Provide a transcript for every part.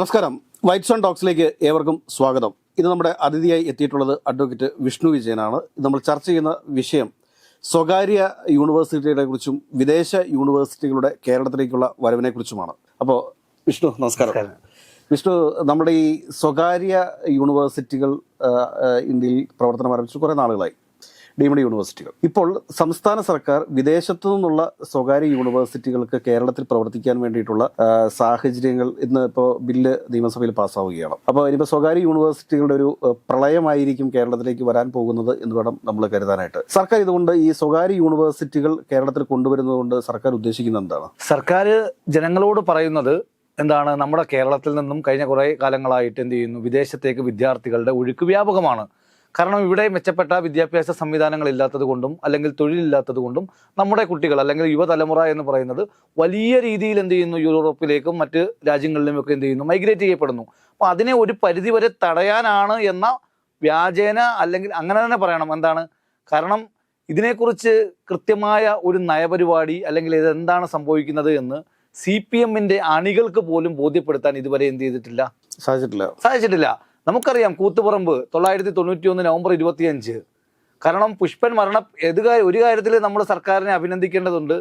നമസ്കാരം. White zone ടോക്സിലേക്ക് ഏവർക്കും സ്വാഗതം. ഇന്ന് നമ്മുടെ അതിഥിയായി എത്തിയിട്ടുള്ളത് അഡ്വക്കേറ്റ് വിഷ്ണു വിജയനാണ്. നമ്മൾ ചർച്ച ചെയ്യുന്ന വിഷയം സ്വകാര്യ യൂണിവേഴ്സിറ്റികളെ കുറിച്ചും വിദേശ യൂണിവേഴ്സിറ്റികളുടെ കേരളത്തിലേക്കുള്ള വരവിനെ കുറിച്ചുമാണ്. അപ്പോൾ വിഷ്ണു നമസ്കാരം. വിഷ്ണു നമ്മുടെ ഈ സ്വകാര്യ യൂണിവേഴ്സിറ്റികൾ ഇന്ത്യയിൽ പ്രവർത്തനം ആരംഭിച്ചു കുറേ നാളുകളായി. ഡീംഡ് യൂണിവേഴ്സിറ്റികൾ. ഇപ്പോൾ സംസ്ഥാന സർക്കാർ വിദേശത്തു നിന്നുള്ള സ്വകാര്യ യൂണിവേഴ്സിറ്റികൾക്ക് കേരളത്തിൽ പ്രവർത്തിക്കാൻ വേണ്ടിയിട്ടുള്ള സാഹചര്യങ്ങൾ ഇന്ന് ഇപ്പോൾ ബില്ല് നിയമസഭയിൽ പാസ്സാവുകയാണ്. അപ്പോൾ ഇനിയിപ്പോൾ സ്വകാര്യ യൂണിവേഴ്സിറ്റികളുടെ ഒരു പ്രളയമായിരിക്കും കേരളത്തിലേക്ക് വരാൻ പോകുന്നത് എന്ന് വേണം നമ്മൾ കരുതാനായിട്ട്. സർക്കാർ ഇതുകൊണ്ട് ഈ സ്വകാര്യ യൂണിവേഴ്സിറ്റികൾ കേരളത്തിൽ കൊണ്ടുവരുന്നതുകൊണ്ട് സർക്കാർ ഉദ്ദേശിക്കുന്നത് എന്താണ്? സർക്കാർ ജനങ്ങളോട് പറയുന്നത് എന്താണ്? നമ്മുടെ കേരളത്തിൽ നിന്നും കഴിഞ്ഞ കുറേ കാലങ്ങളായിട്ട് എന്ത് ചെയ്യുന്നു? വിദേശത്തേക്ക് വിദ്യാർത്ഥികളുടെ ഒഴുക്ക് വ്യാപകമാണ്. കാരണം ഇവിടെ മെച്ചപ്പെട്ട വിദ്യാഭ്യാസ സംവിധാനങ്ങൾ ഇല്ലാത്തത് കൊണ്ടും അല്ലെങ്കിൽ തൊഴിലില്ലാത്തത് കൊണ്ടും നമ്മുടെ കുട്ടികൾ അല്ലെങ്കിൽ യുവതലമുറ എന്ന് പറയുന്നത് വലിയ രീതിയിൽ എന്ത് ചെയ്യുന്നു? യൂറോപ്പിലേക്കും മറ്റ് രാജ്യങ്ങളിലുമൊക്കെ എന്ത് ചെയ്യുന്നു? മൈഗ്രേറ്റ് ചെയ്യപ്പെടുന്നു. അപ്പോൾ അതിനെ ഒരു പരിധിവരെ തടയാനാണ് എന്ന വ്യാജേന അല്ലെങ്കിൽ അങ്ങനെ തന്നെ പറയണം. എന്താണ്? കാരണം ഇതിനെക്കുറിച്ച് കൃത്യമായ ഒരു നയപരിപാടി അല്ലെങ്കിൽ ഇതെന്താണ് സംഭവിക്കുന്നത് എന്ന് സി പി എമ്മിന്റെ അണികൾക്ക് പോലും ബോധ്യപ്പെടുത്താൻ ഇതുവരെ എന്ത് ചെയ്തിട്ടില്ല? സാധിച്ചിട്ടില്ല. സാധിച്ചിട്ടില്ല. നമുക്കറിയാം കൂത്തുപറമ്പ് തൊള്ളായിരത്തി തൊണ്ണൂറ്റി ഒന്ന് നവംബർ ഇരുപത്തിയഞ്ച്. കാരണം പുഷ്പൻ മരണം ഏത് ഒരു കാര്യത്തിൽ നമ്മൾ സർക്കാരിനെ അഭിനന്ദിക്കേണ്ടതുണ്ട്.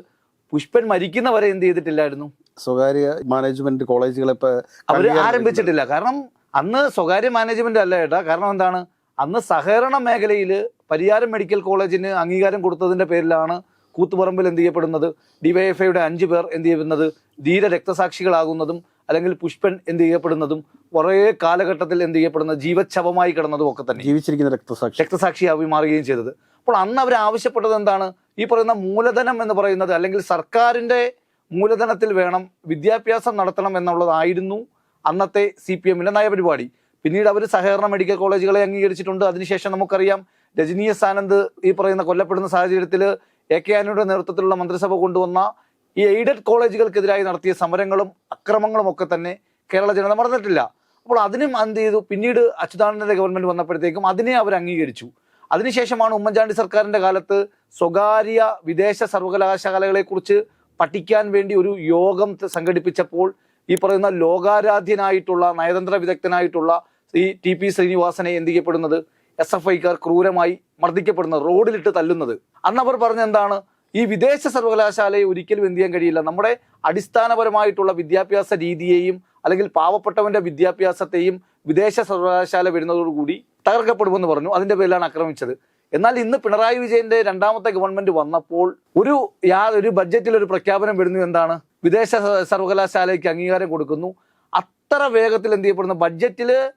പുഷ്പൻ മരിക്കുന്നവരെ എന്ത് ചെയ്തിട്ടില്ലായിരുന്നു? സ്വകാര്യ മാനേജ്മെന്റ് കോളേജുകളെ ഇപ്പൊ അവർ ആരംഭിച്ചിട്ടില്ല. കാരണം അന്ന് സ്വകാര്യ മാനേജ്മെന്റ് അല്ല ഏട്ടാ. കാരണം എന്താണ്? അന്ന് സഹകരണ മേഖലയിൽ പരിയാരം മെഡിക്കൽ കോളേജിന് അംഗീകാരം കൊടുത്തതിന്റെ പേരിലാണ് കൂത്തുപറമ്പിൽ എന്ത് ചെയ്യപ്പെടുന്നത്? ഡിവൈഎഫ്ഐയുടെ അഞ്ചു പേർ എന്ത് ചെയ്യുന്നത്? ധീര രക്തസാക്ഷികളാകുന്നതും അല്ലെങ്കിൽ പുഷ്പൻ എന്ത് ചെയ്യപ്പെടുന്നതും കുറേ കാലഘട്ടത്തിൽ എന്ത് ചെയ്യപ്പെടുന്ന ജീവച്ഛവമായി കിടന്നതും ഒക്കെ തന്നെ. ജീവിച്ചിരിക്കുന്ന രക്തസാക്ഷി. രക്തസാക്ഷിയായി മാറുകയും ചെയ്തത്. അപ്പോൾ അന്ന് അവർ ആവശ്യപ്പെട്ടത് എന്താണ്? ഈ പറയുന്ന മൂലധനം എന്ന് പറയുന്നത് അല്ലെങ്കിൽ സർക്കാരിന്റെ മൂലധനത്തിൽ വേണം വിദ്യാഭ്യാസം നടത്തണം എന്നുള്ളതായിരുന്നു അന്നത്തെ സി പി എമ്മിന്റെ നയപരിപാടി. പിന്നീട് അവർ സഹകരണ മെഡിക്കൽ കോളേജുകളെ അംഗീകരിച്ചിട്ടുണ്ട്. അതിനുശേഷം നമുക്കറിയാം രജനീയസ് ആനന്ദ് ഈ പറയുന്ന കൊല്ലപ്പെടുന്ന സാഹചര്യത്തിൽ എ കെ ആനയുടെ നേതൃത്വത്തിലുള്ള മന്ത്രിസഭ കൊണ്ടുവന്ന ഈ എയ്ഡഡ് കോളേജുകൾക്കെതിരായി നടത്തിയ സമരങ്ങളും അക്രമങ്ങളും ഒക്കെ തന്നെ കേരള ജനത മറന്നിട്ടില്ല. അപ്പോൾ അതിനും എന്ത് ചെയ്തു? പിന്നീട് അച്യുതാനന്ദന്റെ ഗവൺമെന്റ് വന്നപ്പോഴത്തേക്കും അതിനെ അവർ അംഗീകരിച്ചു. അതിനുശേഷമാണ് ഉമ്മൻചാണ്ടി സർക്കാരിന്റെ കാലത്ത് സ്വകാര്യ വിദേശ സർവകലാശാലകളെ കുറിച്ച് പഠിക്കാൻ വേണ്ടി ഒരു യോഗം സംഘടിപ്പിച്ചപ്പോൾ ഈ പറയുന്ന ലോകാരാധ്യനായിട്ടുള്ള നയതന്ത്ര വിദഗ്ധനായിട്ടുള്ള ഈ ടി പി ശ്രീനിവാസനെ എന്ത് ചെയ്യപ്പെടുന്നത്? എസ് എഫ് ഐക്കാർ ക്രൂരമായി മർദ്ദിക്കപ്പെടുന്നത് റോഡിലിട്ട് തല്ലുന്നത്. അന്നവർ അവർ പറഞ്ഞ എന്താണ്? ഈ വിദേശ സർവകലാശാലയെ ഒരിക്കലും എന്ത് ചെയ്യാൻ കഴിയില്ല. നമ്മുടെ അടിസ്ഥാനപരമായിട്ടുള്ള വിദ്യാഭ്യാസ രീതിയെയും അല്ലെങ്കിൽ പാവപ്പെട്ടവന്റെ വിദ്യാഭ്യാസത്തെയും വിദേശ സർവകലാശാല വരുന്നതോടുകൂടി തകർക്കപ്പെടുമെന്ന് പറഞ്ഞു. അതിന്റെ പേരിലാണ് ആക്രമിച്ചത്. എന്നാൽ ഇന്ന് പിണറായി വിജയന്റെ രണ്ടാമത്തെ ഗവൺമെന്റ് വന്നപ്പോൾ ഒരു യാ ഒരു ബഡ്ജറ്റിൽ ഒരു പ്രഖ്യാപനം വരുന്നു എന്താണ്? വിദേശ സർവകലാശാലയ്ക്ക് അംഗീകാരം കൊടുക്കുന്നു. അത്ര വേഗത്തിൽ എന്ത് ചെയ്യപ്പെടുന്നു? ബഡ്ജറ്റിൽ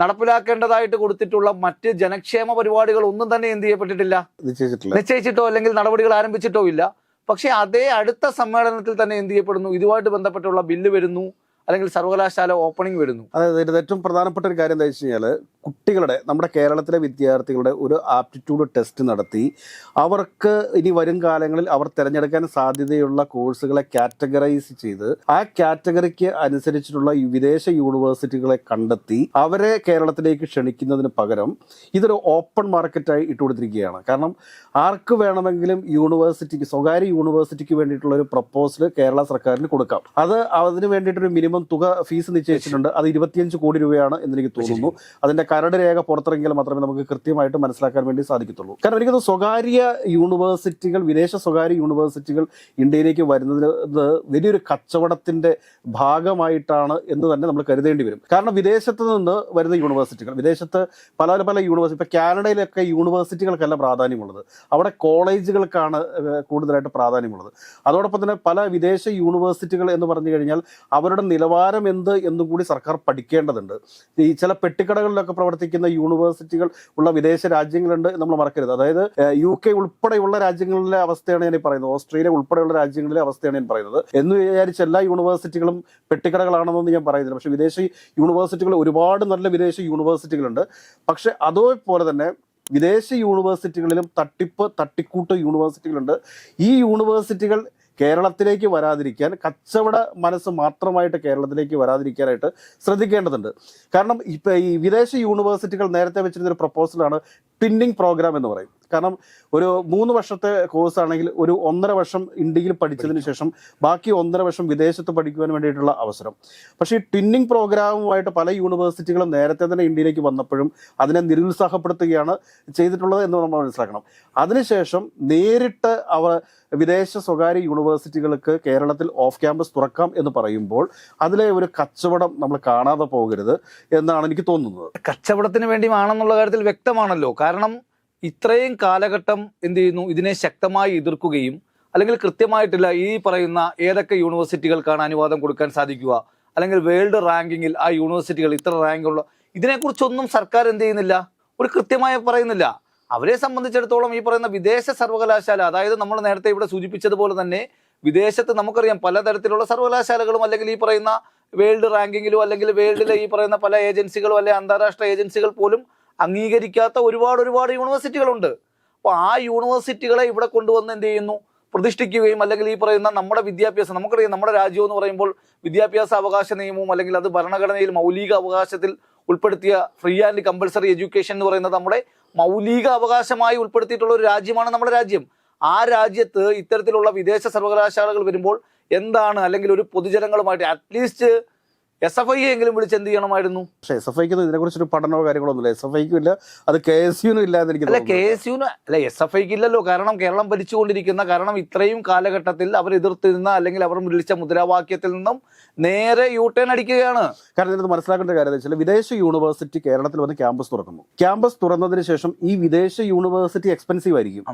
നടപ്പിലാക്കേണ്ടതായിട്ട് കൊടുത്തിട്ടുള്ള മറ്റ് ജനക്ഷേമ പരിപാടികൾ ഒന്നും തന്നെ എന്ത് ചെയ്യപ്പെട്ടിട്ടില്ല. നിശ്ചയിച്ചിട്ടില്ല. നിശ്ചയിച്ചിട്ടോ അല്ലെങ്കിൽ നടപടികൾ ആരംഭിച്ചിട്ടോ ഇല്ല. പക്ഷേ അതേ അടുത്ത സമ്മേളനത്തിൽ തന്നെ എന്ത് ചെയ്യപ്പെടുന്നു? ഇതുമായിട്ട് ബന്ധപ്പെട്ടുള്ള ബില്ല് വരുന്നു. അല്ലെങ്കിൽ സർവകലാശാല ഓപ്പണിംഗ് വരുന്നു. അതായത് ഇതിന്റെ ഏറ്റവും പ്രധാനപ്പെട്ട ഒരു കാര്യം എന്താ വെച്ച് കഴിഞ്ഞാൽ കുട്ടികളുടെ നമ്മുടെ കേരളത്തിലെ വിദ്യാർത്ഥികളുടെ ഒരു ആപ്റ്റിറ്റ്യൂഡ് ടെസ്റ്റ് നടത്തി അവർക്ക് ഇനി വരും കാലങ്ങളിൽ അവർ തിരഞ്ഞെടുക്കാൻ സാധ്യതയുള്ള കോഴ്സുകളെ കാറ്റഗറൈസ് ചെയ്ത് ആ കാറ്റഗറിക്ക് അനുസരിച്ചിട്ടുള്ള വിദേശ യൂണിവേഴ്സിറ്റികളെ കണ്ടെത്തി അവരെ കേരളത്തിലേക്ക് ക്ഷണിക്കുന്നതിന് പകരം ഇതൊരു ഓപ്പൺ മാർക്കറ്റായി ഇട്ടുകൊടുത്തിരിക്കുകയാണ് കാരണം ആർക്ക് വേണമെങ്കിലും യൂണിവേഴ്സിറ്റിക്ക് സ്വകാര്യ യൂണിവേഴ്സിറ്റിക്ക് വേണ്ടിയിട്ടുള്ള ഒരു പ്രപ്പോസൽ കേരള സർക്കാരിന് കൊടുക്കാം. അത് അതിന് വേണ്ടിയിട്ടൊരു മിനിമം തുക ഫീസ് നിശ്ചയിച്ചിട്ടുണ്ട്. അത് ഇരുപത്തിയഞ്ച് കോടി രൂപയാണ് എന്ന് എനിക്ക് തോന്നുന്നു. അതിന്റെ കരട് രേഖ പുറത്തിറങ്ങിയാൽ മാത്രമേ നമുക്ക് കൃത്യമായിട്ട് മനസ്സിലാക്കാൻ വേണ്ടി സാധിക്കത്തുള്ളൂ. കാരണം എനിക്ക് തോന്നുന്നു സ്വകാര്യ യൂണിവേഴ്സിറ്റികൾ വിദേശ സ്വകാര്യ യൂണിവേഴ്സിറ്റികൾ ഇന്ത്യയിലേക്ക് വരുന്നതിന് വലിയൊരു കച്ചവടത്തിന്റെ ഭാഗമായിട്ടാണ് എന്ന് തന്നെ നമ്മൾ കരുതേണ്ടി വരും. കാരണം വിദേശത്ത് നിന്ന് വരുന്ന യൂണിവേഴ്സിറ്റികൾ വിദേശത്ത് പല പല യൂണിവേഴ്സിറ്റി ഇപ്പൊ കാനഡയിലൊക്കെ യൂണിവേഴ്സിറ്റികൾക്കല്ല പ്രാധാന്യമുള്ളത്. അവിടെ കോളേജുകൾക്കാണ് കൂടുതലായിട്ട് പ്രാധാന്യമുള്ളത്. അതോടൊപ്പം തന്നെ പല വിദേശ യൂണിവേഴ്സിറ്റികൾ എന്ന് പറഞ്ഞു കഴിഞ്ഞാൽ അവരുടെ നിലവാരം എന്ത് എന്നും കൂടി സർക്കാർ പഠിക്കേണ്ടതുണ്ട്. ഈ ചില പെട്ടിക്കടകളിലൊക്കെ പ്രവർത്തിക്കുന്ന യൂണിവേഴ്സിറ്റികൾ ഉള്ള വിദേശ രാജ്യങ്ങളുണ്ട് നമ്മൾ മറക്കരുത്. അതായത് യു കെ ഉൾപ്പെടെയുള്ള രാജ്യങ്ങളിലെ അവസ്ഥയാണ് ഞാൻ പറയുന്നത്. ഓസ്ട്രേലിയ ഉൾപ്പെടെയുള്ള രാജ്യങ്ങളിലെ അവസ്ഥയാണ് ഞാൻ പറയുന്നത്. എന്ന് വിചാരിച്ച് എല്ലാ യൂണിവേഴ്സിറ്റികളും പെട്ടിക്കടകളാണെന്നൊന്നും ഞാൻ പറയുന്നില്ല. പക്ഷേ വിദേശ യൂണിവേഴ്സിറ്റികൾ ഒരുപാട് നല്ല വിദേശ യൂണിവേഴ്സിറ്റികളുണ്ട്. പക്ഷെ അതേപോലെ തന്നെ വിദേശ യൂണിവേഴ്സിറ്റികളിലും തട്ടിപ്പ് തട്ടിക്കൂട്ട് യൂണിവേഴ്സിറ്റികളുണ്ട്. ഈ യൂണിവേഴ്സിറ്റികൾ കേരളത്തിലേക്ക് വരാതിരിക്കാൻ കച്ചവട മനസ്സ് മാത്രമായിട്ട് കേരളത്തിലേക്ക് വരാതിരിക്കാനായിട്ട് ശ്രദ്ധിക്കേണ്ടതുണ്ട്. കാരണം ഇപ്പം ഈ വിദേശ യൂണിവേഴ്സിറ്റികൾ നേരത്തെ വെച്ചിരുന്നൊരു പ്രപ്പോസലാണ് ട്വിന്നിങ് പ്രോഗ്രാം എന്ന് പറയും. കാരണം ഒരു മൂന്ന് വർഷത്തെ കോഴ്സ് ആണെങ്കിൽ ഒരു ഒന്നര വർഷം ഇന്ത്യയിൽ പഠിച്ചതിന് ശേഷം ബാക്കി ഒന്നര വർഷം വിദേശത്ത് പഠിക്കുവാൻ വേണ്ടിയിട്ടുള്ള അവസരം. പക്ഷേ ഈ ട്വിന്നിങ് പ്രോഗ്രാമുമായിട്ട് പല യൂണിവേഴ്സിറ്റികളും നേരത്തെ തന്നെ ഇന്ത്യയിലേക്ക് വന്നപ്പോഴും അതിനെ നിരുത്സാഹപ്പെടുത്തുകയാണ് ചെയ്തിട്ടുള്ളത് എന്ന് നമ്മൾ മനസ്സിലാക്കണം. അതിനുശേഷം നേരിട്ട് അവർ വിദേശ സ്വകാര്യ യൂണിവേഴ്സിറ്റികൾക്ക് കേരളത്തിൽ ഓഫ് ക്യാമ്പസ് തുറക്കാം എന്ന് പറയുമ്പോൾ അതിലെ ഒരു കച്ചവടം നമ്മൾ കാണാതെ പോകരുത് എന്നാണ് എനിക്ക് തോന്നുന്നത്. കച്ചവടത്തിന് വേണ്ടിയാണെന്നുള്ള കാര്യത്തിൽ വ്യക്തമാണല്ലോ. കാരണം ഇത്രയും കാലഘട്ടം എന്ത് ചെയ്യുന്നു? ഇതിനെ ശക്തമായി എതിർക്കുകയും അല്ലെങ്കിൽ കൃത്യമായിട്ടില്ല ഈ പറയുന്ന ഏതൊക്കെ യൂണിവേഴ്സിറ്റികൾക്കാണ് അനുവാദം കൊടുക്കാൻ സാധിക്കുക? അല്ലെങ്കിൽ വേൾഡ് റാങ്കിങ്ങിൽ ആ യൂണിവേഴ്സിറ്റികൾ ഇത്ര റാങ്കുള്ള ഇതിനെക്കുറിച്ചൊന്നും സർക്കാർ എന്ത് ചെയ്യുന്നില്ല? ഒരു കൃത്യമായി പറയുന്നില്ല. അവരെ സംബന്ധിച്ചിടത്തോളം ഈ പറയുന്ന വിദേശ സർവകലാശാല അതായത് നമ്മൾ നേരത്തെ ഇവിടെ സൂചിപ്പിച്ചതുപോലെ തന്നെ വിദേശത്ത് നമുക്കറിയാം പലതരത്തിലുള്ള സർവകലാശാലകളും അല്ലെങ്കിൽ ഈ പറയുന്ന വേൾഡ് റാങ്കിങ്ങിലും അല്ലെങ്കിൽ വേൾഡിലെ ഈ പറയുന്ന പല ഏജൻസികളും അല്ലെങ്കിൽ അന്താരാഷ്ട്ര ഏജൻസികൾ പോലും അംഗീകരിക്കാത്ത ഒരുപാട് ഒരുപാട് യൂണിവേഴ്സിറ്റികളുണ്ട്. അപ്പോൾ ആ യൂണിവേഴ്സിറ്റികളെ ഇവിടെ കൊണ്ടുവന്ന് എന്ത് ചെയ്യുന്നു? പ്രതിഷ്ഠിക്കുകയും അല്ലെങ്കിൽ ഈ പറയുന്ന നമ്മുടെ വിദ്യാഭ്യാസം നമുക്കറിയാം നമ്മുടെ രാജ്യം എന്ന് പറയുമ്പോൾ വിദ്യാഭ്യാസ അവകാശ നിയമവും അല്ലെങ്കിൽ അത് ഭരണഘടനയിൽ മൗലിക അവകാശത്തിൽ ഉൾപ്പെടുത്തിയ ഫ്രീ ആൻഡ് കമ്പൽസറി എഡ്യൂക്കേഷൻ എന്ന് പറയുന്നത് നമ്മുടെ മൗലിക അവകാശമായി ഉൾപ്പെടുത്തിയിട്ടുള്ള ഒരു രാജ്യമാണ് നമ്മുടെ രാജ്യം. ആ രാജ്യത്ത് ഇത്തരത്തിലുള്ള വിദേശ സർവകലാശാലകൾ വരുമ്പോൾ എന്താണ്? അല്ലെങ്കിൽ ഒരു പൊതുജനങ്ങളുമായിട്ട് at least S F I എങ്കിലും വിളിച്ച് എന്ത് ചെയ്യണമായിരുന്നു? പക്ഷേ എസ് എഫ് ഐക്ക് ഇതിനെ കുറിച്ചൊരു പഠനമോ കാര്യങ്ങളോ ഒന്നുമില്ല. എസ് എഫ് ഐക്കും ഇല്ല. അത് കെ എസ് യുനും ഇല്ല അല്ല കെ എസ് യുന് അല്ല എസ് എഫ് ഐക്ക് ഇല്ലല്ലോ കാരണം കേരളം ഭരിച്ചുകൊണ്ടിരിക്കുന്ന കാരണം ഇത്രയും കാലഘട്ടത്തിൽ അവർ എതിർത്തിരുന്ന അല്ലെങ്കിൽ അവർ വിളിച്ച മുദ്രാവാക്യത്തിൽ നിന്നും നേരെ യു ടേൺ അടിക്കുകയാണ്. കാരണം ഇതിനകത്ത് മനസ്സിലാക്കേണ്ട കാര്യം വെച്ചാൽ വിദേശ യൂണിവേഴ്സിറ്റി കേരളത്തിൽ വന്ന് ക്യാമ്പസ് തുറക്കുന്നു. ക്യാമ്പസ് തുറന്നതിന് ശേഷം ഈ വിദേശ യൂണിവേഴ്സിറ്റി എക്സ്പെൻസീവ് ആയിരിക്കും.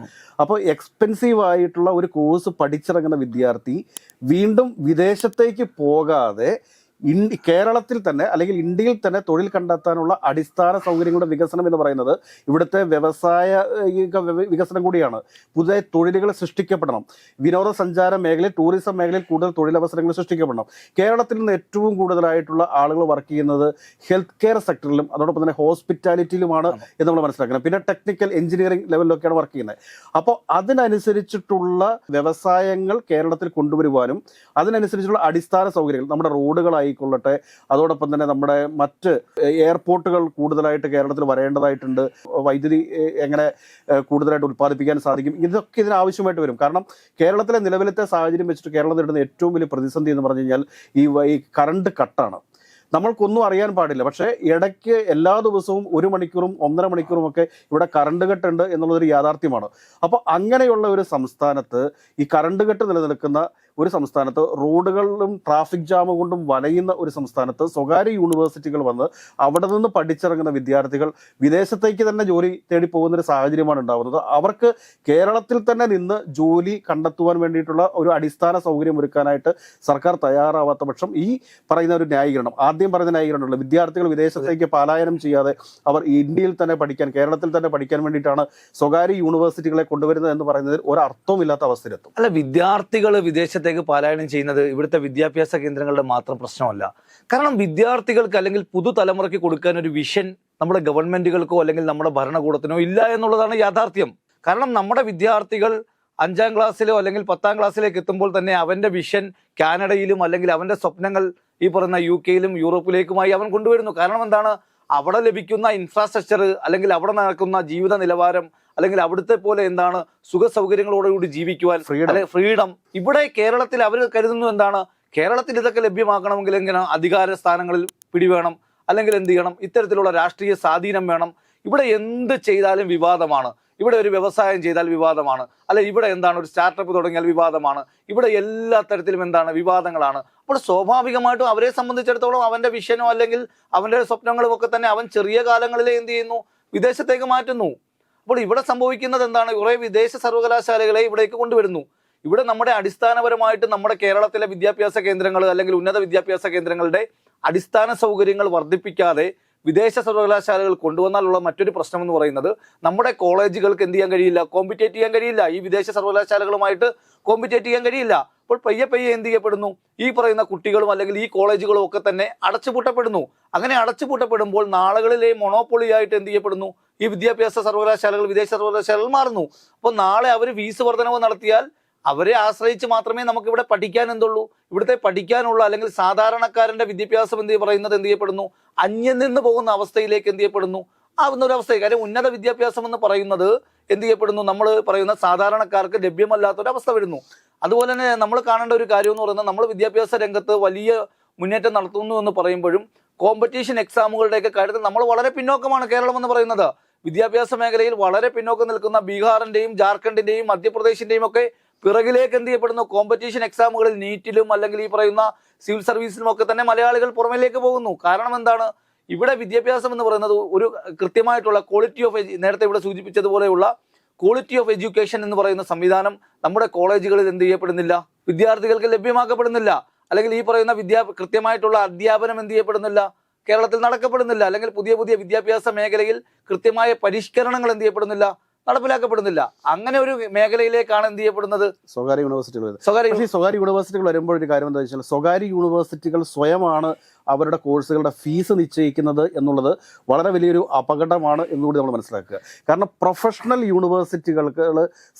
അപ്പോൾ എക്സ്പെൻസീവ് ആയിട്ടുള്ള ഒരു കോഴ്സ് പഠിച്ചിറങ്ങുന്ന വിദ്യാർത്ഥി വീണ്ടും വിദേശത്തേക്ക് പോകാതെ ഇന്ത്യ കേരളത്തിൽ തന്നെ അല്ലെങ്കിൽ ഇന്ത്യയിൽ തന്നെ തൊഴിൽ കണ്ടെത്താനുള്ള അടിസ്ഥാന സൗകര്യങ്ങളുടെ വികസനം എന്ന് പറയുന്നത് ഇവിടുത്തെ വ്യവസായ വികസനം കൂടിയാണ്. പുതിയ തൊഴിലുകൾ സൃഷ്ടിക്കപ്പെടണം. വിനോദസഞ്ചാര മേഖലയിൽ ടൂറിസം മേഖലയിൽ കൂടുതൽ തൊഴിലവസരങ്ങൾ സൃഷ്ടിക്കപ്പെടണം. കേരളത്തിൽ നിന്ന് ഏറ്റവും കൂടുതലായിട്ടുള്ള ആളുകൾ വർക്ക് ചെയ്യുന്നത് ഹെൽത്ത് കെയർ സെക്ടറിലും അതോടൊപ്പം തന്നെ ഹോസ്പിറ്റാലിറ്റിയിലുമാണ് എന്ന് നമ്മൾ മനസ്സിലാക്കണം. പിന്നെ ടെക്നിക്കൽ എഞ്ചിനീയറിംഗ് ലെവലിലൊക്കെയാണ് വർക്ക് ചെയ്യുന്നത്. അപ്പോൾ അതിനനുസരിച്ചിട്ടുള്ള വ്യവസായങ്ങൾ കേരളത്തിൽ കൊണ്ടുവരുവാനും അതിനനുസരിച്ചുള്ള അടിസ്ഥാന സൗകര്യങ്ങൾ നമ്മുടെ റോഡുകളായിക്കൊള്ളട്ടെ അതോടൊപ്പം തന്നെ നമ്മുടെ മറ്റ് എയർപോർട്ടുകൾ കൂടുതലായിട്ട് കേരളത്തിൽ വരേണ്ടതായിട്ടുണ്ട്. വൈദ്യുതി എങ്ങനെ കൂടുതലായിട്ട് ഉൽപ്പാദിപ്പിക്കാൻ സാധിക്കും. ഇതൊക്കെ ഇതിനാവശ്യമായിട്ട് വരും. കാരണം കേരളത്തിലെ നിലവിലത്തെ സാഹചര്യം വെച്ചിട്ട് കേരളം നേരിടുന്ന ഏറ്റവും വലിയ പ്രതിസന്ധി എന്ന് പറഞ്ഞു കഴിഞ്ഞാൽ ഈ കറണ്ട് കട്ടാണ്. നമ്മൾക്കൊന്നും അറിയാൻ പാടില്ല. പക്ഷേ ഇടയ്ക്ക് എല്ലാ ദിവസവും ഒരു മണിക്കൂറും ഒന്നര മണിക്കൂറും ഒക്കെ ഇവിടെ കറണ്ട് കെട്ടുണ്ട് എന്നുള്ളതൊരു യാഥാർത്ഥ്യമാണ്. അപ്പോൾ അങ്ങനെയുള്ള ഒരു സംസ്ഥാനത്ത് ഈ കറണ്ട് കെട്ട് നിലനിൽക്കുന്ന ഒരു സംസ്ഥാനത്ത് റോഡുകളിലും ട്രാഫിക് ജാം കൊണ്ടും വലയുന്ന ഒരു സംസ്ഥാനത്ത് സ്വകാര്യ യൂണിവേഴ്സിറ്റികൾ വന്ന് അവിടെ നിന്ന് പഠിച്ചിറങ്ങുന്ന വിദ്യാർത്ഥികൾ വിദേശത്തേക്ക് തന്നെ ജോലി തേടി പോകുന്ന ഒരു സാഹചര്യമാണ് ഉണ്ടാകുന്നത് അവർക്ക് കേരളത്തിൽ തന്നെ നിന്ന് ജോലി കണ്ടെത്തുവാൻ വേണ്ടിയിട്ടുള്ള ഒരു അടിസ്ഥാന സൗകര്യം ഒരുക്കാനായിട്ട് സർക്കാർ തയ്യാറാവാത്ത പക്ഷം ഈ പറയുന്ന ഒരു ന്യായീകരണം ആദ്യം പറയുന്ന ന്യായീകരണമുള്ള വിദ്യാർത്ഥികൾ വിദേശത്തേക്ക് പലായനം ചെയ്യാതെ അവർ ഇന്ത്യയിൽ തന്നെ പഠിക്കാൻ കേരളത്തിൽ തന്നെ പഠിക്കാൻ വേണ്ടിയിട്ടാണ് സ്വകാര്യ യൂണിവേഴ്സിറ്റികളെ കൊണ്ടുവരുന്നത് എന്ന് പറയുന്നതിൽ ഒരു ഇല്ലാത്ത അവസ്ഥയിലെത്തും. അല്ല വിദ്യാർത്ഥികൾ വിദേശത്തേക്ക് പലായനം ചെയ്യുന്നത് ഇവിടുത്തെ വിദ്യാഭ്യാസ കേന്ദ്രങ്ങളുടെ മാത്രം പ്രശ്നമല്ല. കാരണം വിദ്യാർത്ഥികൾക്ക് അല്ലെങ്കിൽ പുതുതലമുറയ്ക്ക് കൊടുക്കാൻ ഒരു വിഷൻ നമ്മുടെ ഗവൺമെന്റുകൾക്കോ അല്ലെങ്കിൽ നമ്മുടെ ഭരണകൂടത്തിനോ ഇല്ല എന്നുള്ളതാണ് യാഥാർത്ഥ്യം. കാരണം നമ്മുടെ വിദ്യാർത്ഥികൾ അഞ്ചാം ക്ലാസ്സിലോ അല്ലെങ്കിൽ പത്താം ക്ലാസ്സിലേക്ക് എത്തുമ്പോൾ തന്നെ അവന്റെ വിഷൻ കാനഡയിലും അല്ലെങ്കിൽ അവന്റെ സ്വപ്നങ്ങൾ ഈ പറയുന്ന യു കെയിലും യൂറോപ്പിലേക്കുമായി അവൻ കൊണ്ടുവരുന്നു. കാരണം എന്താണ്? അവിടെ ലഭിക്കുന്ന ഇൻഫ്രാസ്ട്രക്ചർ അല്ലെങ്കിൽ അവിടെ നടക്കുന്ന ജീവിത നിലവാരം അല്ലെങ്കിൽ അവിടുത്തെ പോലെ എന്താണ് സുഖ സൗകര്യങ്ങളോടുകൂടി ജീവിക്കുവാൻ ഫ്രീഡം ഫ്രീഡം ഇവിടെ കേരളത്തിൽ അവർ കരുതുന്നു എന്താണ്? കേരളത്തിൽ ഇതൊക്കെ ലഭ്യമാക്കണമെങ്കിൽ എങ്ങനെ അധികാര സ്ഥാനങ്ങളിൽ പിടിവേണം? അല്ലെങ്കിൽ എന്ത് ചെയ്യണം? ഇത്തരത്തിലുള്ള രാഷ്ട്രീയ സ്വാധീനം വേണം. ഇവിടെ എന്ത് ചെയ്താലും വിവാദമാണ്. ഇവിടെ ഒരു വ്യവസായം ചെയ്താൽ വിവാദമാണ്. അല്ലെ ഇവിടെ എന്താണ് ഒരു സ്റ്റാർട്ടപ്പ് തുടങ്ങിയാൽ വിവാദമാണ്. ഇവിടെ എല്ലാ തരത്തിലും എന്താണ് വിവാദങ്ങളാണ്. അപ്പോൾ സ്വാഭാവികമായിട്ടും അവരെ സംബന്ധിച്ചിടത്തോളം അവന്റെ വിഷനോ അല്ലെങ്കിൽ അവന്റെ സ്വപ്നങ്ങളും ഒക്കെ തന്നെ അവൻ ചെറിയ കാലങ്ങളിലെ എന്ത് ചെയ്യുന്നു? വിദേശത്തേക്ക് മാറ്റുന്നു. അപ്പോൾ ഇവിടെ സംഭവിക്കുന്നത് എന്താണ്? കുറെ വിദേശ സർവകലാശാലകളെ ഇവിടേക്ക് കൊണ്ടുവരുന്നു. ഇവിടെ നമ്മുടെ അടിസ്ഥാനപരമായിട്ട് നമ്മുടെ കേരളത്തിലെ വിദ്യാഭ്യാസ കേന്ദ്രങ്ങൾ അല്ലെങ്കിൽ ഉന്നത വിദ്യാഭ്യാസ കേന്ദ്രങ്ങളുടെ അടിസ്ഥാന സൗകര്യങ്ങൾ വർദ്ധിപ്പിക്കാതെ വിദേശ സർവകലാശാലകൾ കൊണ്ടുവന്നാലുള്ള മറ്റൊരു പ്രശ്നം എന്ന് പറയുന്നത് നമ്മുടെ കോളേജുകൾക്ക് എന്ത് ചെയ്യാൻ കഴിയില്ല? കോമ്പറ്റേറ്റ് ചെയ്യാൻ കഴിയില്ല. ഈ വിദേശ സർവകലാശാലകളുമായിട്ട് കോമ്പറ്റേറ്റ് ചെയ്യാൻ കഴിയില്ല. അപ്പോൾ പയ്യെ പയ്യെ എന്ത് ചെയ്യപ്പെടുന്നു? ഈ പറയുന്ന കുട്ടികളും അല്ലെങ്കിൽ ഈ കോളേജുകളും ഒക്കെ തന്നെ അടച്ചുപൂട്ടപ്പെടുന്നു. അങ്ങനെ അടച്ചുപൂട്ടപ്പെടുമ്പോൾ നാളുകളിലെ മൊണോപ്പൊളിയായിട്ട് എന്ത് ചെയ്യപ്പെടുന്നു? ഈ വിദ്യാഭ്യാസ സർവകലാശാലകൾ വിദേശ സർവകലാശാലകൾ മാറുന്നു. അപ്പോൾ നാളെ അവർ ഫീസ് വർധനവ് നടത്തിയാൽ അവരെ ആശ്രയിച്ച് മാത്രമേ നമുക്ക് ഇവിടെ പഠിക്കാൻ എന്തുള്ളൂ. ഇവിടുത്തെ പഠിക്കാനുള്ള അല്ലെങ്കിൽ സാധാരണക്കാരന്റെ വിദ്യാഭ്യാസം എന്ത് പറയുന്നത് എന്ത് ചെയ്യപ്പെടുന്നു? അന്യം നിന്ന് പോകുന്ന അവസ്ഥയിലേക്ക് എന്ത് ചെയ്യപ്പെടുന്നു? ആവുന്ന ഒരു അവസ്ഥ കാര്യം ഉന്നത വിദ്യാഭ്യാസം എന്ന് പറയുന്നത് എന്ത് ചെയ്യപ്പെടുന്നു? നമ്മൾ പറയുന്ന സാധാരണക്കാർക്ക് അവസ്ഥ വരുന്നു. അതുപോലെ തന്നെ നമ്മൾ കാണേണ്ട ഒരു കാര്യം എന്ന് പറയുന്നത് നമ്മൾ വിദ്യാഭ്യാസ രംഗത്ത് വലിയ മുന്നേറ്റം നടത്തുന്നു എന്ന് പറയുമ്പോഴും കോമ്പറ്റീഷൻ എക്സാമുകളുടെയൊക്കെ കാര്യത്തിൽ നമ്മൾ വളരെ പിന്നോക്കമാണ് കേരളം എന്ന് പറയുന്നത്. വിദ്യാഭ്യാസ മേഖലയിൽ വളരെ പിന്നോക്കം നിൽക്കുന്ന ബീഹാറിന്റെയും ജാർഖണ്ഡിന്റെയും മധ്യപ്രദേശിന്റെയും ഒക്കെ പിറകിലേക്ക് എന്ത് ചെയ്യപ്പെടുന്നു? കോമ്പറ്റീഷൻ എക്സാമുകളിൽ നീറ്റിലും അല്ലെങ്കിൽ ഈ പറയുന്ന സിവിൽ സർവീസിലും ഒക്കെ തന്നെ മലയാളികൾ പുറമേലേക്ക് പോകുന്നു. കാരണം എന്താണ്? ഇവിടെ വിദ്യാഭ്യാസം എന്ന് പറയുന്നത് ഒരു കൃത്യമായിട്ടുള്ള ക്വാളിറ്റി ഓഫ് നേരത്തെ ഇവിടെ സൂചിപ്പിച്ചതുപോലെയുള്ള ക്വാളിറ്റി ഓഫ് എഡ്യൂക്കേഷൻ എന്ന് പറയുന്ന സംവിധാനം നമ്മുടെ കോളേജുകളിൽ എന്ത് ചെയ്യപ്പെടുന്നില്ല? വിദ്യാർത്ഥികൾക്ക് ലഭ്യമാക്കപ്പെടുന്നില്ല. അല്ലെങ്കിൽ ഈ പറയുന്ന വിദ്യാ കൃത്യമായിട്ടുള്ള അധ്യാപനം എന്ത് ചെയ്യപ്പെടുന്നില്ല? കേരളത്തിൽ നടക്കപ്പെടുന്നില്ല. അല്ലെങ്കിൽ പുതിയ പുതിയ വിദ്യാഭ്യാസ മേഖലയിൽ കൃത്യമായ പരിഷ്കരണങ്ങൾ എന്ത് ചെയ്യപ്പെടുന്നില്ല? നടപ്പിലാക്കപ്പെടുന്നില്ല. അങ്ങനെ ഒരു മേഖലയിലേക്കാണ് എന്ത് ചെയ്യപ്പെടുന്നത്? സ്വകാര്യ യൂണിവേഴ്സിറ്റികൾ സ്വകാര്യ ഈ സ്വകാര്യ യൂണിവേഴ്സിറ്റികൾ വരുമ്പോൾ ഒരു കാര്യം എന്താ വെച്ചാൽ സ്വകാര്യ യൂണിവേഴ്സിറ്റികൾ സ്വയമാണ് അവരുടെ കോഴ്സുകളുടെ ഫീസ് നിശ്ചയിക്കുന്നത് എന്നുള്ളത് വളരെ വലിയൊരു അപകടമാണ് എന്നുകൂടി നമ്മൾ മനസ്സിലാക്കുക. കാരണം പ്രൊഫഷണൽ യൂണിവേഴ്സിറ്റികൾക്ക്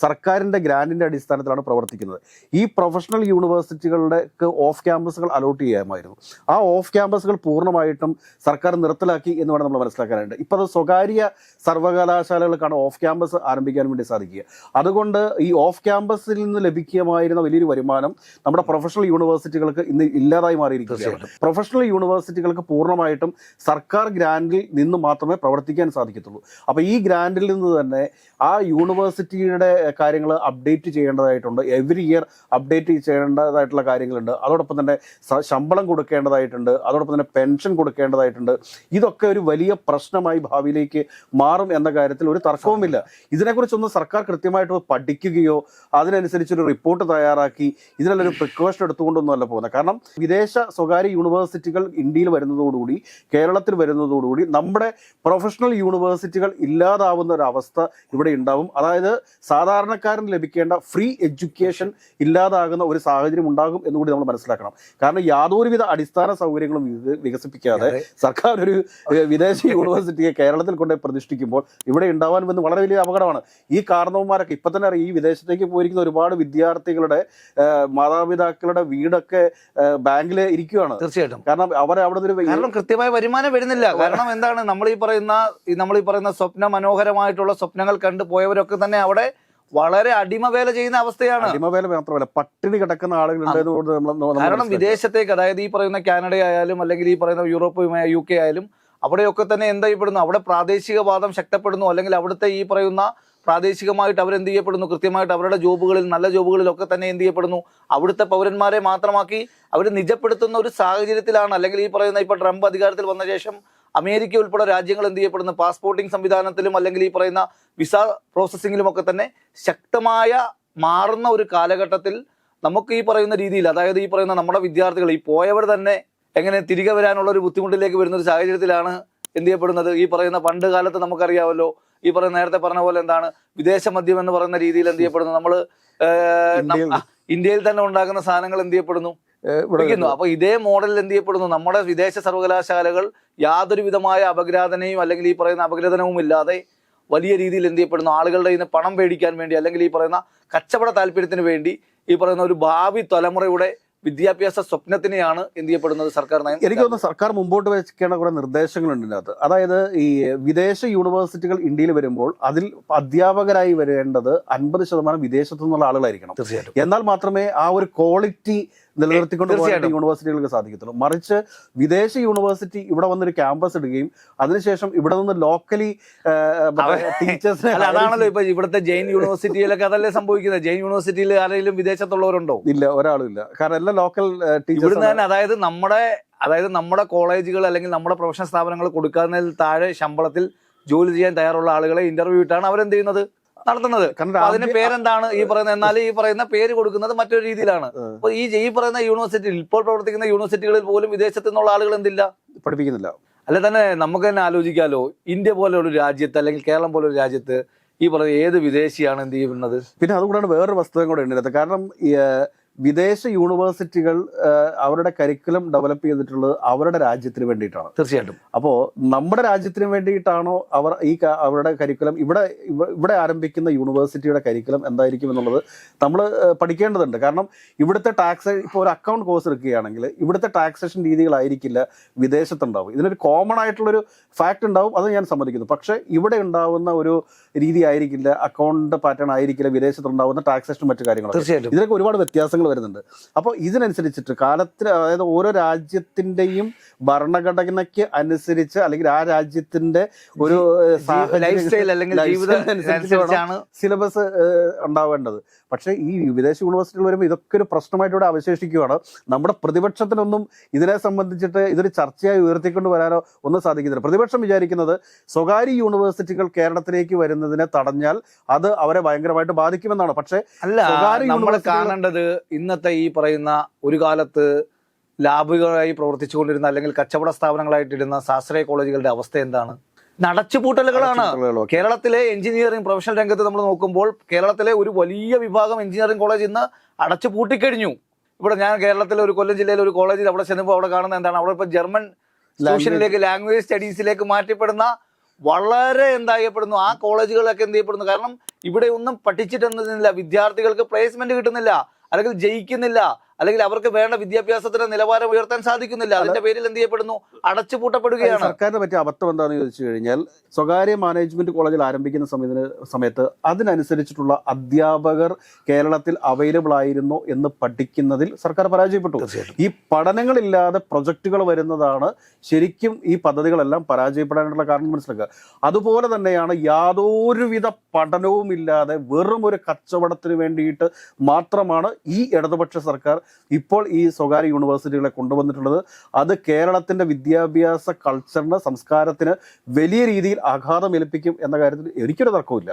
സർക്കാരിന്റെ ഗ്രാൻഡിന്റെ അടിസ്ഥാനത്തിലാണ് പ്രവർത്തിക്കുന്നത്. ഈ പ്രൊഫഷണൽ യൂണിവേഴ്സിറ്റികളുടെ ഓഫ് ക്യാമ്പസുകൾ അലോട്ട് ചെയ്യാമായിരുന്നു. ആ ഓഫ് ക്യാമ്പസുകൾ പൂർണമായിട്ടും സർക്കാർ നിർത്തലാക്കി എന്ന് വേണം നമ്മൾ മനസ്സിലാക്കാനുണ്ട് ഇപ്പോൾ അത് സ്വകാര്യ സർവകലാശാലകൾക്കാണ് ഓഫ് ക്യാമ്പസ് ആരംഭിക്കാൻ വേണ്ടി സാധിക്കുക. അതുകൊണ്ട് ഈ ഓഫ് ക്യാമ്പസിൽ നിന്ന് ലഭിക്കുമായിരുന്ന വലിയൊരു വരുമാനം നമ്മുടെ പ്രൊഫഷണൽ യൂണിവേഴ്സിറ്റികൾക്ക് ഇന്ന് ഇല്ലാതായി മാറിയിരിക്കുകയാണ്. പ്രൊഫഷണൽ യൂണിവേഴ്സിറ്റികൾക്ക് പൂർണമായിട്ടും സർക്കാർ ഗ്രാൻഡിൽ നിന്ന് മാത്രമേ പ്രവർത്തിക്കാൻ സാധിക്കത്തുള്ളൂ. അപ്പോൾ ഈ ഗ്രാൻഡിൽ നിന്ന് തന്നെ ആ യൂണിവേഴ്സിറ്റിയുടെ കാര്യങ്ങൾ അപ്ഡേറ്റ് ചെയ്യേണ്ടതായിട്ടുണ്ട്. എവറി ഇയർ അപ്ഡേറ്റ് ചെയ്യേണ്ടതായിട്ടുള്ള കാര്യങ്ങളുണ്ട്. അതോടൊപ്പം തന്നെ ശമ്പളം കൊടുക്കേണ്ടതായിട്ടുണ്ട്. അതോടൊപ്പം തന്നെ പെൻഷൻ കൊടുക്കേണ്ടതായിട്ടുണ്ട്. ഇതൊക്കെ ഒരു വലിയ പ്രശ്നമായി ഭാവിയിലേക്ക് മാറും എന്ന കാര്യത്തിൽ ഒരു തർക്കവുമില്ല. ഇതിനെക്കുറിച്ചൊന്നും സർക്കാർ കൃത്യമായിട്ട് പഠിക്കുകയോ അതിനനുസരിച്ചൊരു റിപ്പോർട്ട് തയ്യാറാക്കി ഇതിനുള്ളൊരു പ്രിക്കോഷൻ എടുത്തുകൊണ്ടൊന്നും അല്ല പോകുന്നത്. കാരണം വിദേശ സ്വകാര്യ യൂണിവേഴ്സിറ്റികൾ ഇന്ത്യയിൽ വരുന്നതോടുകൂടി കേരളത്തിൽ വരുന്നതോടുകൂടി നമ്മുടെ പ്രൊഫഷണൽ യൂണിവേഴ്സിറ്റികൾ ഇല്ലാതാവുന്ന ഒരു അവസ്ഥ ഇവിടെ ഉണ്ടാവും. അതായത് സാധാരണക്കാരന് ലഭിക്കേണ്ട ഫ്രീ എഡ്യൂക്കേഷൻ ഇല്ലാതാകുന്ന ഒരു സാഹചര്യം ഉണ്ടാകും എന്നുകൂടി നമ്മൾ മനസ്സിലാക്കണം. കാരണം യാതൊരുവിധ അടിസ്ഥാന സൗകര്യങ്ങളും വികസിപ്പിക്കാതെ സർക്കാർ ഒരു വിദേശ യൂണിവേഴ്സിറ്റിയെ കേരളത്തിൽ കൊണ്ട് പ്രതിഷ്ഠിക്കുമ്പോൾ ഇവിടെ ഉണ്ടാവാൻ വന്ന് വളരെ വലിയ അപകടമാണ്. ഈ കാരണവന്മാരൊക്കെ ഇപ്പൊ തന്നെ ഈ വിദേശത്തേക്ക് പോയിരിക്കുന്ന ഒരുപാട് വിദ്യാർത്ഥികളുടെ മാതാപിതാക്കളുടെ വീടൊക്കെ ബാങ്കിൽ ഇരിക്കുകയാണ് തീർച്ചയായിട്ടും. കാരണം അവരെ അവിടെ ഒരു കാരണം കൃത്യമായ വരുമാനം വരുന്നില്ല. കാരണം എന്താണ്? നമ്മൾ ഈ പറയുന്ന നമ്മൾ ഈ പറയുന്ന സ്വപ്ന മനോഹരമായിട്ടുള്ള സ്വപ്നങ്ങൾ കണ്ടു പോയവരൊക്കെ തന്നെ അവിടെ വളരെ അടിമവേല ചെയ്യുന്ന അവസ്ഥയാണ്. അടിമവേല മാത്രമല്ല പട്ടിണി കിടക്കുന്ന ആളുകളുണ്ട് നമ്മൾ കാരണം. വിദേശത്തേക്ക് അതായത് ഈ പറയുന്ന കാനഡ ആയാലും അല്ലെങ്കിൽ ഈ പറയുന്ന യൂറോപ്പ് യു കെ ആയാലും അവിടെയൊക്കെ തന്നെ എന്താ ചെയ്യപ്പെടുന്നു അവിടെ പ്രാദേശികവാദം ശക്തപ്പെടുന്നു. അല്ലെങ്കിൽ അവിടുത്തെ ഈ പറയുന്ന പ്രാദേശികമായിട്ട് അവരെന്ത് ചെയ്യപ്പെടുന്നു? കൃത്യമായിട്ട് അവരുടെ ജോബുകളിൽ നല്ല ജോബുകളിലൊക്കെ തന്നെ എന്ത് ചെയ്യപ്പെടുന്നു? അവിടുത്തെ പൗരന്മാരെ മാത്രമാക്കി അവർ നിജപ്പെടുത്തുന്ന ഒരു സാഹചര്യത്തിലാണ്. അല്ലെങ്കിൽ ഈ പറയുന്ന ഇപ്പൊ ട്രംപ് അധികാരത്തിൽ വന്ന ശേഷം അമേരിക്ക ഉൾപ്പെടെ രാജ്യങ്ങൾ എന്ത് ചെയ്യപ്പെടുന്നു? പാസ്പോർട്ടിംഗ് സംവിധാനത്തിലും അല്ലെങ്കിൽ ഈ പറയുന്ന വിസ പ്രോസസ്സിങ്ങിലും ഒക്കെ തന്നെ ശക്തമായ മാറുന്ന ഒരു കാലഘട്ടത്തിൽ നമുക്ക് ഈ പറയുന്ന രീതിയിൽ അതായത് ഈ പറയുന്ന നമ്മുടെ വിദ്യാർത്ഥികൾ ഈ പോയവർ തന്നെ എങ്ങനെ തിരികെ വരാനുള്ള ഒരു ബുദ്ധിമുട്ടിലേക്ക് വരുന്ന ഒരു സാഹചര്യത്തിലാണ് എന്ത് ചെയ്യപ്പെടുന്നത്? ഈ പറയുന്ന പണ്ട് കാലത്ത് നമുക്കറിയാമല്ലോ ഈ പറയുന്ന നേരത്തെ പറഞ്ഞ പോലെ എന്താണ് വിദേശ മദ്യം എന്ന് പറയുന്ന രീതിയിൽ എന്ത് ചെയ്യപ്പെടുന്നു? നമ്മൾ ഇന്ത്യയിൽ- തന്നെ ഉണ്ടാക്കുന്ന സാധനങ്ങൾ എന്ത് ചെയ്യപ്പെടുന്നു? വിളിക്കുന്നു അപ്പൊ ഇതേ മോഡലിൽ എന്ത് ചെയ്യപ്പെടുന്നു? നമ്മുടെ വിദേശ സർവകലാശാലകൾ യാതൊരു വിധമായ അപഗ്രാതനയും അല്ലെങ്കിൽ ഈ പറയുന്ന അപഗ്രഥനവും ഇല്ലാതെ വലിയ രീതിയിൽ എന്ത് ചെയ്യപ്പെടുന്നു? ആളുകളുടെ ഇന്ന് പണം പേടിക്കാൻ വേണ്ടി അല്ലെങ്കിൽ ഈ പറയുന്ന കച്ചവട താല്പര്യത്തിന് വേണ്ടി ഈ പറയുന്ന ഒരു ഭാവി തലമുറയുടെ വിദ്യാഭ്യാസ സ്വപ്നത്തിനെയാണ് എന്ത് ചെയ്യപ്പെടുന്നത് സർക്കാർ നയം എനിക്ക് തോന്നുന്നു സർക്കാർ മുമ്പോട്ട് വെക്കേണ്ട കുറെ നിർദ്ദേശങ്ങളുണ്ട് ഇതിനകത്ത്. അതായത് ഈ വിദേശ യൂണിവേഴ്സിറ്റികൾ ഇന്ത്യയിൽ വരുമ്പോൾ അതിൽ അധ്യാപകരായി വരേണ്ടത് അൻപത് ശതമാനം വിദേശത്തു നിന്നുള്ള ആളുകളായിരിക്കണം. തീർച്ചയായിട്ടും. എന്നാൽ മാത്രമേ ആ ഒരു ക്വാളിറ്റി നിലനിർത്തിക്കൊണ്ട് പോകാൻ യൂണിവേഴ്സിറ്റികൾക്ക് സാധിക്കത്തുള്ളൂ. മറിച്ച് വിദേശ യൂണിവേഴ്സിറ്റി ഇവിടെ വന്നൊരു ക്യാമ്പസ് ഇടുകയും അതിനുശേഷം ഇവിടെ നിന്ന് ലോക്കലി ടീച്ചേഴ്സിനെ അതാണല്ലോ ഇപ്പൊ ഇവിടുത്തെ ജെയിൻ യൂണിവേഴ്സിറ്റിയിലൊക്കെ അതല്ലേ സംഭവിക്കുന്നത്? ജെയിൻ യൂണിവേഴ്സിറ്റിയിൽ ആരെങ്കിലും വിദേശത്തുള്ളവരുണ്ടോ? ഇല്ല ഒരാളും ഇല്ല കാരണം എല്ലാ ലോക്കൽ ഇവിടുന്ന് ടീച്ചേഴ്സ് തന്നെ അതായത് നമ്മുടെ അതായത് നമ്മുടെ കോളേജുകൾ അല്ലെങ്കിൽ നമ്മുടെ പ്രൊഫഷണൽ സ്ഥാപനങ്ങൾ കൊടുക്കുന്നതിൽ താഴെ ശമ്പളത്തിൽ ജോലി ചെയ്യാൻ തയ്യാറുള്ള ആളുകളെ ഇന്റർവ്യൂ ഇട്ടാണ് അവരെന്ത് ചെയ്യുന്നത്? നടത്തുന്നത്. കാരണം അതിന് പേരെന്താണ് ഈ പറയുന്ന? എന്നാൽ ഈ പറയുന്ന പേര് കൊടുക്കുന്നത് മറ്റൊരു രീതിയിലാണ്. അപ്പൊ ഈ ഈ പറയുന്ന യൂണിവേഴ്സിറ്റിയിൽ ഇപ്പോൾ പ്രവർത്തിക്കുന്ന യൂണിവേഴ്സിറ്റികളിൽ പോലും വിദേശത്ത് നിന്നുള്ള ആളുകൾ എന്തില്ല? പഠിപ്പിക്കുന്നില്ല. അല്ല തന്നെ നമുക്ക് തന്നെ ആലോചിക്കാലോ. ഇന്ത്യ പോലെയുള്ള ഒരു രാജ്യത്ത് അല്ലെങ്കിൽ കേരളം പോലെ ഒരു രാജ്യത്ത് ഈ പറയുന്ന ഏത് വിദേശിയാണ് എന്ത് ചെയ്യുന്നത്? പിന്നെ അതുകൂടാണ് വേറൊരു വസ്തുതയും കൂടെ ഉണ്ട് കാരണം വിദേശ യൂണിവേഴ്സിറ്റികൾ അവരുടെ കരിക്കുലം ഡെവലപ്പ് ചെയ്തിട്ടുള്ളത് അവരുടെ രാജ്യത്തിന് വേണ്ടിയിട്ടാണ്. തീർച്ചയായിട്ടും. അപ്പോൾ നമ്മുടെ രാജ്യത്തിന് വേണ്ടിയിട്ടാണോ അവർ ഈ അവരുടെ കരിക്കുലം ഇവിടെ ഇവിടെ ആരംഭിക്കുന്ന യൂണിവേഴ്സിറ്റിയുടെ കരിക്കുലം എന്തായിരിക്കും എന്നുള്ളത് നമ്മൾ പഠിക്കേണ്ടതുണ്ട്. കാരണം ഇവിടുത്തെ ടാക്സ് ഇപ്പോൾ ഒരു അക്കൗണ്ട് കോഴ്സ് എടുക്കുകയാണെങ്കിൽ ഇവിടുത്തെ ടാക്സേഷൻ രീതികളായിരിക്കില്ല വിദേശത്തുണ്ടാവും ഇതിനൊരു കോമൺ ആയിട്ടുള്ളൊരു ഫാക്ട് ഉണ്ടാവും അത് ഞാൻ സമ്മതിക്കുന്നു. പക്ഷേ ഇവിടെ ഉണ്ടാവുന്ന ഒരു രീതി ആയിരിക്കില്ല അക്കൗണ്ട് പാറ്റേൺ ആയിരിക്കില്ല വിദേശത്തുണ്ടാവുന്ന ടാക്സേഷൻ മറ്റു കാര്യങ്ങളും തീർച്ചയായിട്ടും. ഇതിനൊക്കെ ഒരുപാട് വ്യത്യാസങ്ങൾ വരുന്നുണ്ട്. അപ്പോൾ ഇതിനനുസരിച്ചിട്ട് കാലത്തിൽ അതായത് ഓരോ രാജ്യത്തിന്റെയും ഭരണഘടനയ്ക്ക് അനുസരിച്ച് അല്ലെങ്കിൽ ആ രാജ്യത്തിന്റെ ഒരു ലൈഫ് സ്റ്റൈൽ അല്ലെങ്കിൽ സിലബസ് ഉണ്ടാവേണ്ടത്. പക്ഷേ ഈ വിദേശ യൂണിവേഴ്സിറ്റികൾ വരുമ്പോൾ ഇതൊക്കെ ഒരു പ്രശ്നമായിട്ട് ഇവിടെ അവശേഷിക്കുകയാണ്. നമ്മുടെ പ്രതിപക്ഷത്തിനൊന്നും ഇതിനെ സംബന്ധിച്ചിട്ട് ഇതൊരു ചർച്ചയായി ഉയർത്തിക്കൊണ്ട് വരാനോ ഒന്നും സാധിക്കുന്നില്ല. പ്രതിപക്ഷം വിചാരിക്കുന്നത് സ്വകാര്യ യൂണിവേഴ്സിറ്റികൾ കേരളത്തിലേക്ക് വരുന്നതിനെ തടഞ്ഞാൽ അത് അവരെ ഭയങ്കരമായിട്ട് ബാധിക്കുമെന്നാണ്. പക്ഷേ അല്ല നമ്മൾ കാണേണ്ടത് ഇന്നത്തെ ഈ പറയുന്ന ഒരു കാലത്ത് ലാബുകളായി പ്രവർത്തിച്ചുകൊണ്ടിരുന്ന അല്ലെങ്കിൽ കച്ചവട സ്ഥാപനങ്ങളായിട്ടിരുന്ന ശാസ്ത്രീയ കോളേജുകളുടെ അവസ്ഥ എന്താണ്? നടച്ചുപൂട്ടലുകളാണ്. കേരളത്തിലെ എഞ്ചിനീയറിംഗ് പ്രൊഫഷണൽ രംഗത്ത് നമ്മൾ നോക്കുമ്പോൾ കേരളത്തിലെ ഒരു വലിയ വിഭാഗം എഞ്ചിനീയറിംഗ് കോളേജ് ഇന്ന് അടച്ചു പൂട്ടിക്കഴിഞ്ഞു ഇവിടെ ഞാൻ കേരളത്തിലെ ഒരു കൊല്ലം ജില്ലയിലെ ഒരു കോളേജിൽ അവിടെ ചെന്നപ്പോൾ അവിടെ കാണുന്ന എന്താണ്? അവിടെ ഇപ്പൊ ജർമ്മൻ ട്യൂഷനിലേക്ക് ലാംഗ്വേജ് സ്റ്റഡീസിലേക്ക് മാറ്റപ്പെടുന്ന വളരെ എന്തായപ്പെടുന്നു. ആ കോളേജുകളൊക്കെ എന്ത് ചെയ്യപ്പെടുന്നു? കാരണം ഇവിടെ ഒന്നും പഠിച്ചിട്ടൊന്നുമില്ല. വിദ്യാർത്ഥികൾക്ക് പ്ലേസ്മെന്റ് കിട്ടുന്നില്ല. അല്ലെങ്കിൽ ജയിക്കുന്നില്ല. അല്ലെങ്കിൽ അവർക്ക് വേണ്ട വിദ്യാഭ്യാസത്തിന്റെ നിലവാരം ഉയർത്താൻ സാധിക്കുന്നില്ല. അതിന്റെ പേരിൽ എന്ത് ചെയ്യപ്പെടുന്നു? അടച്ചുപൂട്ടപ്പെടുകയാണ്. സർക്കാരിനെ പറ്റിയ അബദ്ധം എന്താണെന്ന് ചോദിച്ചു കഴിഞ്ഞാൽ സ്വകാര്യ മാനേജ്മെന്റ് കോളേജിൽ ആരംഭിക്കുന്ന സമയത്തിന് സമയത്ത് അതിനനുസരിച്ചിട്ടുള്ള അധ്യാപകർ കേരളത്തിൽ അവൈലബിൾ ആയിരുന്നു എന്ന് പഠിക്കുന്നതിൽ സർക്കാർ പരാജയപ്പെട്ടു. ഈ പഠനങ്ങളില്ലാതെ പ്രൊജക്റ്റുകൾ വരുന്നതാണ് ശരിക്കും ഈ പദ്ധതികളെല്ലാം പരാജയപ്പെടാനുള്ള കാരണം മനസ്സിലാക്കുക. അതുപോലെ തന്നെയാണ് യാതൊരുവിധ പഠനവും ഇല്ലാതെ വെറും ഒരു കച്ചവടത്തിന് വേണ്ടിയിട്ട് മാത്രമാണ് ഈ ഇടതുപക്ഷ സർക്കാർ ഇപ്പോൾ ഈ സ്വകാര്യ യൂണിവേഴ്സിറ്റികളെ കൊണ്ടുവന്നിട്ടുള്ളത്. അത് കേരളത്തിന്റെ വിദ്യാഭ്യാസ കൾച്ചറിന് സംസ്കാരത്തിന് വലിയ രീതിയിൽ ആഘാതം ഏൽപ്പിക്കും എന്ന കാര്യത്തിൽ എനിക്കൊരു തർക്കമില്ല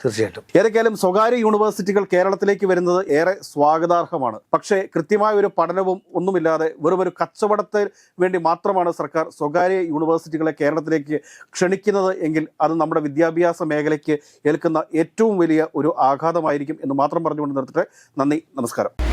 തീർച്ചയായിട്ടും. ഏതൊക്കെയാലും സ്വകാര്യ യൂണിവേഴ്സിറ്റികൾ കേരളത്തിലേക്ക് വരുന്നത് ഏറെ സ്വാഗതാർഹമാണ്. പക്ഷേ കൃത്യമായ ഒരു പഠനവും ഒന്നുമില്ലാതെ വെറും ഒരു കച്ചവടത്തിന് വേണ്ടി മാത്രമാണ് സർക്കാർ സ്വകാര്യ യൂണിവേഴ്സിറ്റികളെ കേരളത്തിലേക്ക് ക്ഷണിക്കുന്നത് എങ്കിൽ അത് നമ്മുടെ വിദ്യാഭ്യാസ മേഖലയ്ക്ക് ഏൽക്കുന്ന ഏറ്റവും വലിയ ഒരു ആഘാതമായിരിക്കും എന്ന് മാത്രം പറഞ്ഞുകൊണ്ട് നിർത്തിട്ട് നന്ദി നമസ്കാരം.